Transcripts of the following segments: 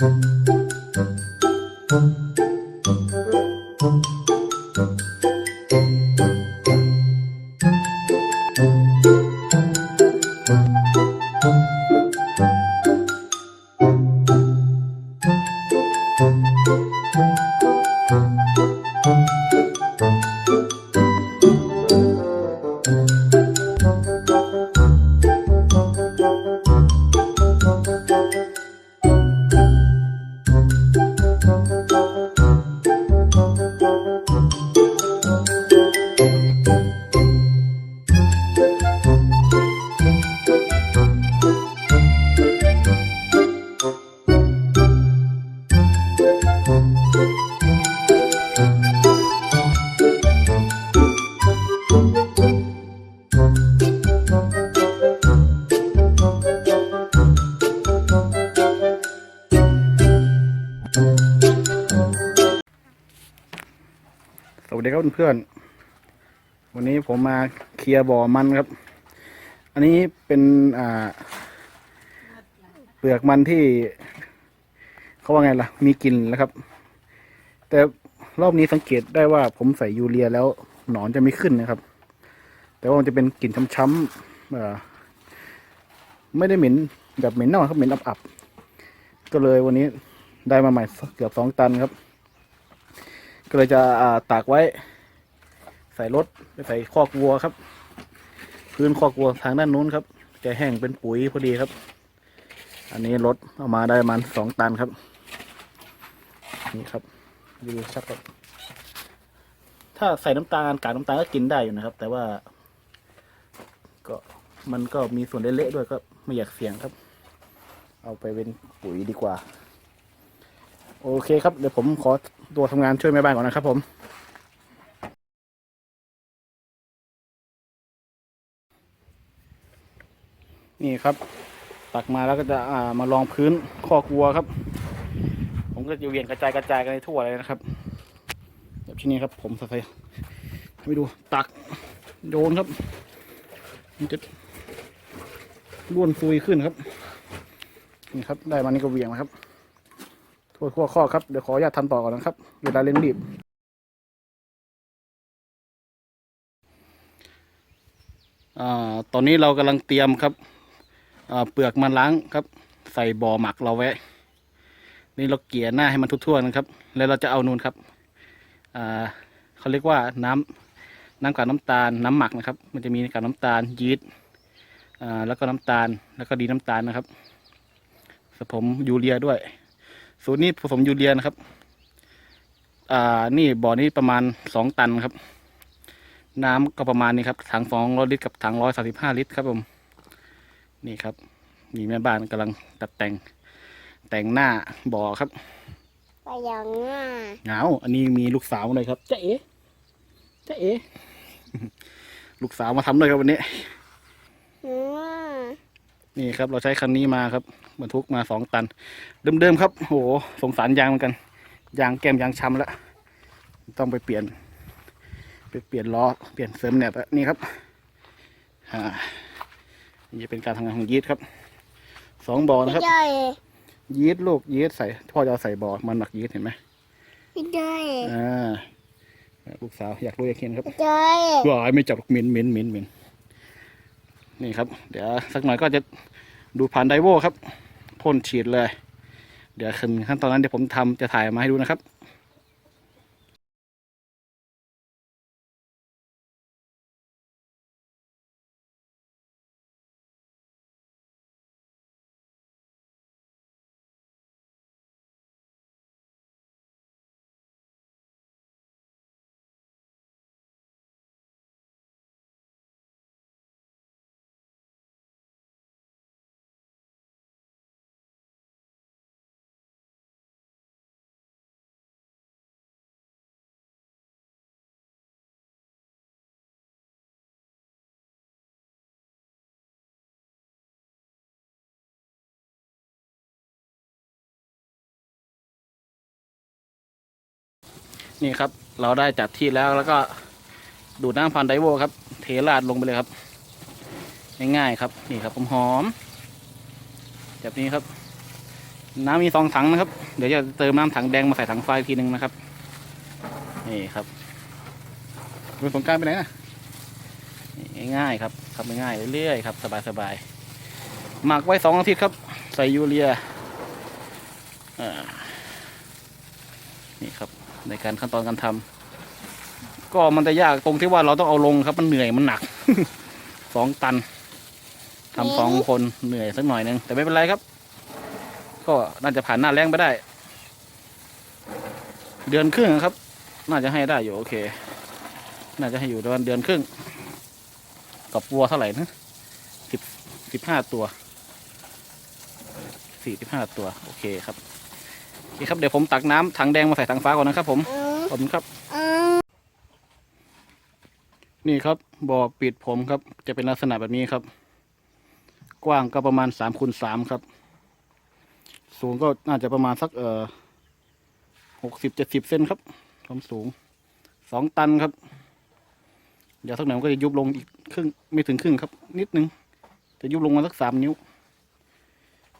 ส วัสดีครับเพื่อนๆวันนี้ผมมาเคลียร์บ่อมันครับ อันนี้เป็นอ่า เปลือกมันที่ เขาว่าไงล่ะ มีกลิ่นแล้วครับ แต่รอบนี้สังเกตได้ว่าผมใส่ยูเรียแล้วหนอนจะไม่ขึ้นนะครับ แต่ว่ามันจะเป็นกลิ่นช้ำๆไม่ได้เหม็นแบบเหม็นเน่าครับเหม็นอับๆก็เลยวันนี้ได้มาใหม่เกือบสองตันครับ ก็เลยจะาตากไว้ ใส่รถไปใส่คอกวัวครับ พื้นคอกวัวทางด้านนู้นครับ จะแห้งเป็นปุ๋ยพอดีครับ อันนี้รถเอามาได้ประมาณสองตันครับ นี่ครับดูชัดครับถ้าใส่น้ำตาลกากน้ำตาลก็กินได้อยู่นะครับ แต่ว่า ก็มันก็มีส่วนเละๆด้วยก็ไม่อยากเสี่ยงครับ เอาไปเป็นปุ๋ยดีกว่า โอเคครับเดี๋ยวผมขอตัวทำงานช่วยแม่บ้านก่อนนะครับผม นี่ครับ ตักมาแล้วก็จะอ่ามาลองพื้นคอกวัวครับ ผมก็จะเวียงกระจายกระจายกันในทั่วเลยนะครับแบบที่นี้ครับ ผมใส่ให้ไปดูตักโยนครับมันจะร่วนซุยขึ้นครับ นี่ครับ ได้มานี่ก็เวียงนะครับ ทั่วทั่วข้อครับ เดี๋ยวขออนุญาตทำต่อก่อนนะครับ เวลาเร่งรีบอ่าตอนนี้เรากำลังเตรียมครับ เปลือกมันล้างครับ ใส่บ่อหมักเราไว้ นี่เราเกลี่ยหน้าให้มันทั่วๆนะครับ แล้วเราจะเอานูนครับอ่าเขาเรียกว่าน้ำน้ำกากน้ำตาลน้ำหมักนะครับ มันจะมีกากน้ำตาลยีสต์อ่าแล้วก็น้ำตาลแล้วก็ดีน้ำตาลนะครับสผมยูเรียด้วย สูตรนี้ผสมยูเรียนะครับ อ่า นี่บ่อนี้ประมาณสองตันครับ น้ำก็ประมาณนี้ครับ ถังสองร้อยลิตรกับถังร้อยสาสิบห้าลิตรครับผม นี่ครับ มีแม่บ้านกำลังตัดแต่ง แต่งหน้าบ่อครับไปยังอะเหงาอันนี้มีลูกสาวเลยครับเจ๊เอ๋เจ๊เอ๋ลูกสาวมาทำด้วยครับวันนี้อืม นี่ครับเราใช้คันนี้มาครับบรรทุกมาสองตัน เดิมๆครับโหสงสารยางเหมือนกันยางแก้มยางช้ำแล้วต้องไปเปลี่ยน ไปเปลี่ยนล้อเปลี่ยนเสริมแหนบอะนี่ครับอ่านี่จะเป็นการทำงานของยีสต์ครับสองบ่อนะครับพี่จ้อยยีสต์ลูกยีสต์ใส่พ่อจะเอาใส่บ่อมันหมักยีสต์เห็นไหมพี่จ้อยอ่าลูกสาวอยากรู้อยากเห็นครับพี่จ้อยว้ายไม่จับหรอกเหม็นเหม็นเหม็นเหม็น นี่ครับ เดี๋ยวสักหน่อยก็จะดูผ่านไดโวครับพ่นฉีดเลย เดี๋ยวขึ้นขั้นตอนนั้นเดี๋ยวผมทำจะถ่ายมาให้ดูนะครับ นี่ครับ เราได้จัดที่แล้วแล้วก็ดูดน้ำพันไดโวครับ เทราดลงไปเลยครับ ง่ายๆครับ นี่ครับผมหอมๆแบบนี้ครับ น้ำมีสองถังนะครับ เดี๋ยวจะเติมน้ำถังแดงมาใส่ถังไฟอีกทีหนึ่งนะครับ นี่ครับเป็นสงการไปไหนนะง่ายๆครับทำง่ายๆเรื่อยๆครับ สบายๆหมักไว้สองอาทิตย์ครับ ใส่ยูเรียอ่านี่ครับ ในการขั้นตอนการทำก็มันจะยากตรงที่ว่าเราต้องเอาลงครับมันเหนื่อยมันหนักสองตันทำสองคนเหนื่อยสักหน่อยนึงแต่ไม่เป็นไรครับ ก็น่าจะผ่านหน้าแรงไปได้ เดือนครึ่งครับ น่าจะให้ได้อยู่โอเค น่าจะให้อยู่ประมาณเดือนครึ่งกับวัวเท่าไหร่นะสิบสิบห้าตัวสี่สิบห้าตัว โอเคครับ โอเคครับเดี๋ยวผมตักน้ำถังแดงมาใส่ถังฟ้าก่อนนะครับ ผมอืมขอบคุณครับอืมนี่ครับบ่อปิดผมครับ จะเป็นลักษณะแบบนี้ครับ กว้างก็ประมาณสามคูณสามครับ สูงก็น่าจะประมาณสักเอ่อหกสิบเจ็ดสิบเซนครับความสูงสองตันครับ เดี๋ยวสักหน่อยมันก็จะยุบลงอีกครึ่งไม่ถึงครึ่งครับ นิดนึงจะยุบลงมาสักสามนิ้ว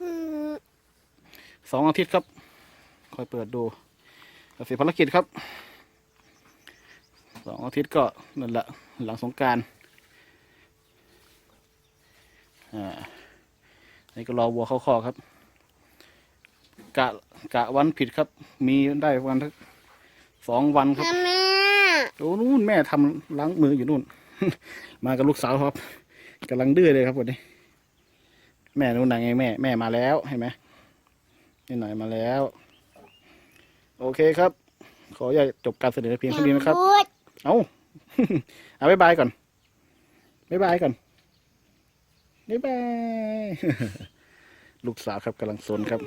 อืมสองอาทิตย์ครับ คอยเปิดดูเสร็จภารกิจครับสองอาทิตย์ก็นั่นแหละหลังสงกรารอ่านี่ก็รอวัวเข้าคอกครับ กะกะวันผิดครับ มีได้วันทักสองวันครับแม่โอ้นู่นแม่ทำล้างมืออยู่นู่น มากับลูกสาวครับกำลังดื้อเลยครับวันนี้ แม่นู่นนางไงแม่ แม่มาแล้วเห็นไหมนี่หน่อยมาแล้ว โอเคครับ ขออย่าตจบการเสนอเพียงเท่านี้นะครับพูดเอาเอาบ๊ายบายก่อนบ๊ายบายก่อนบ๊ายบาย ลูกสาวครับกำลังสนครับ